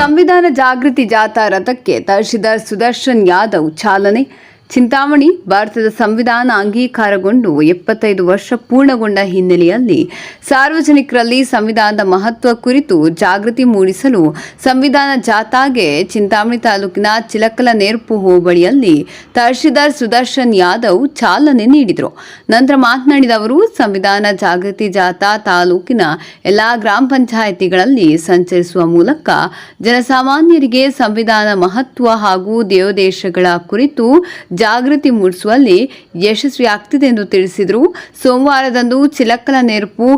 ಸಂವಿಧಾನ ಜಾಗೃತಿ ಜಾಥಾ ರಥಕ್ಕೆ ತಹಶೀಲ್ದಾರ್ ಸುದರ್ಶನ್ ಯಾದವ್ ಚಾಲನೆ ಚಿಂತಾಮಣಿ, ಭಾರತದ ಸಂವಿಧಾನ ಅಂಗೀಕಾರಗೊಂಡು ಎಪ್ಪತ್ತೈದು ವರ್ಷ ಪೂರ್ಣಗೊಂಡ ಹಿನ್ನೆಲೆಯಲ್ಲಿ ಸಾರ್ವಜನಿಕರಲ್ಲಿ ಸಂವಿಧಾನದ ಮಹತ್ವ ಕುರಿತು ಜಾಗೃತಿ ಮೂಡಿಸಲು ಸಂವಿಧಾನ ಜಾಥಾಗೆ ಚಿಂತಾಮಣಿ ತಾಲೂಕಿನ ಚಿಲಕಲ ನೇರ್ಪು ಹೋಬಳಿಯಲ್ಲಿ ತಹಶೀಲ್ದಾರ್ ಸುದರ್ಶನ್ ಯಾದವ್ ಚಾಲನೆ ನೀಡಿದರು. ನಂತರ ಮಾತನಾಡಿದ ಅವರು, ಸಂವಿಧಾನ ಜಾಗೃತಿ ಜಾಥಾ ತಾಲೂಕಿನ ಎಲ್ಲಾ ಗ್ರಾಮ ಪಂಚಾಯಿತಿಗಳಲ್ಲಿ ಸಂಚರಿಸುವ ಮೂಲಕ ಜನಸಾಮಾನ್ಯರಿಗೆ ಸಂವಿಧಾನ ಮಹತ್ವ ಹಾಗೂ ದೇವದೇಶಗಳ ಕುರಿತು ಜಾಗೃತಿ ಮೂಡಿಸುವಲ್ಲಿ ಯಶಸ್ವಿಯಾಗ್ತಿದೆ ಎಂದು ತಿಳಿಸಿದರು. ಸೋಮವಾರದಂದು ಚಿಲಕ್ಕಲ ನೆರಪು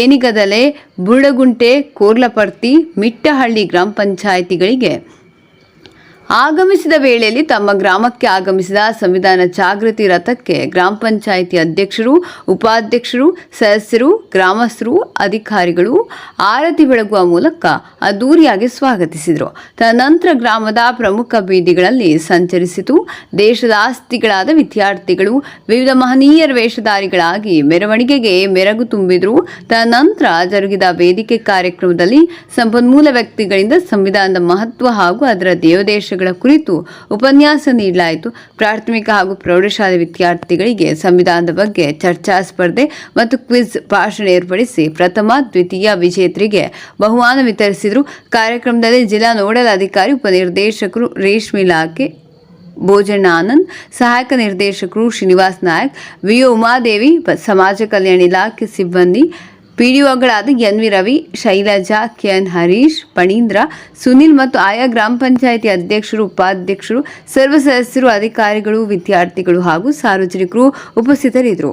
ಏನಿಗದಲೆ ಬುಡಗುಂಟೆ ಕೋರ್ಲಪರ್ತಿ ಮಿಟ್ಟಹಳ್ಳಿ ಗ್ರಾಮ ಪಂಚಾಯಿತಿಗಳಿಗೆ. ಆಗಮಿಸಿದ ವೇಳೆಯಲ್ಲಿ ತಮ್ಮ ಗ್ರಾಮಕ್ಕೆ ಆಗಮಿಸಿದ ಸಂವಿಧಾನ ಜಾಗೃತಿ ರಥಕ್ಕೆ ಗ್ರಾಮ ಪಂಚಾಯಿತಿ ಅಧ್ಯಕ್ಷರು, ಉಪಾಧ್ಯಕ್ಷರು, ಸದಸ್ಯರು, ಗ್ರಾಮಸ್ಥರು, ಅಧಿಕಾರಿಗಳು ಆರತಿ ಬೆಳಗುವ ಮೂಲಕ ಅದ್ದೂರಿಯಾಗಿ ಸ್ವಾಗತಿಸಿದರು. ತದನಂತರ ಗ್ರಾಮದ ಪ್ರಮುಖ ಬೀದಿಗಳಲ್ಲಿ ಸಂಚರಿಸಿತು. ದೇಶದ ಆಸ್ತಿಗಳಾದ ವಿದ್ಯಾರ್ಥಿಗಳು, ವಿವಿಧ ಮಹನೀಯರ ವೇಷಧಾರಿಗಳಾಗಿ ಮೆರವಣಿಗೆಗೆ ಮೆರಗು ತುಂಬಿದರು. ತದನಂತರ ಜರುಗಿದ ವೇದಿಕೆ ಕಾರ್ಯಕ್ರಮದಲ್ಲಿ ಸಂಪನ್ಮೂಲ ವ್ಯಕ್ತಿಗಳಿಂದ ಸಂವಿಧಾನದ ಮಹತ್ವ ಹಾಗೂ ಅದರ ದೇವದೇಶಗಳ ಕುರಿತು ಉಪನ್ಯಾಸ ನೀಡಲಾಯಿತು. ಪ್ರಾಥಮಿಕ ಹಾಗೂ ಪ್ರೌಢಶಾಲೆ ವಿದ್ಯಾರ್ಥಿಗಳಿಗೆ ಸಂವಿಧಾನದ ಬಗ್ಗೆ ಚರ್ಚಾ ಸ್ಪರ್ಧೆ ಮತ್ತು ಕ್ವಿಜ್ ಭಾಷಣ ಏರ್ಪಡಿಸಿ ಪ್ರಥಮ, ದ್ವಿತೀಯ ವಿಜೇತರಿಗೆ ಬಹುಮಾನ ವಿತರಿಸಿದರು. ಕಾರ್ಯಕ್ರಮದಲ್ಲಿ ಜಿಲ್ಲಾ ನೋಡಲ್ ಅಧಿಕಾರಿ, ಉಪನಿರ್ದೇಶಕರು ರೇಷ್ಮೆ ಇಲಾಖೆ ಭೋಜನ ಆನಂದ್ ಸಹಾಯಕ ನಿರ್ದೇಶಕರು ಶ್ರೀನಿವಾಸ್ ನಾಯಕ್ ವಿಯೋ ಉಮಾದೇವಿ, ಸಮಾಜ ಕಲ್ಯಾಣ ಇಲಾಖೆ ಸಿಬ್ಬಂದಿ ಪಿಡಿಒಗಳಾದ N V Ravi, Shailaja K N Harish, Panindra, Sunil ಮತ್ತು ಆಯಾ ಗ್ರಾಮ ಪಂಚಾಯಿತಿ ಅಧ್ಯಕ್ಷರು, ಉಪಾಧ್ಯಕ್ಷರು, ಸರ್ವ ಸದಸ್ಯರು, ಅಧಿಕಾರಿಗಳು, ವಿದ್ಯಾರ್ಥಿಗಳು ಹಾಗೂ ಸಾರ್ವಜನಿಕರು ಉಪಸ್ಥಿತರಿದ್ದರು.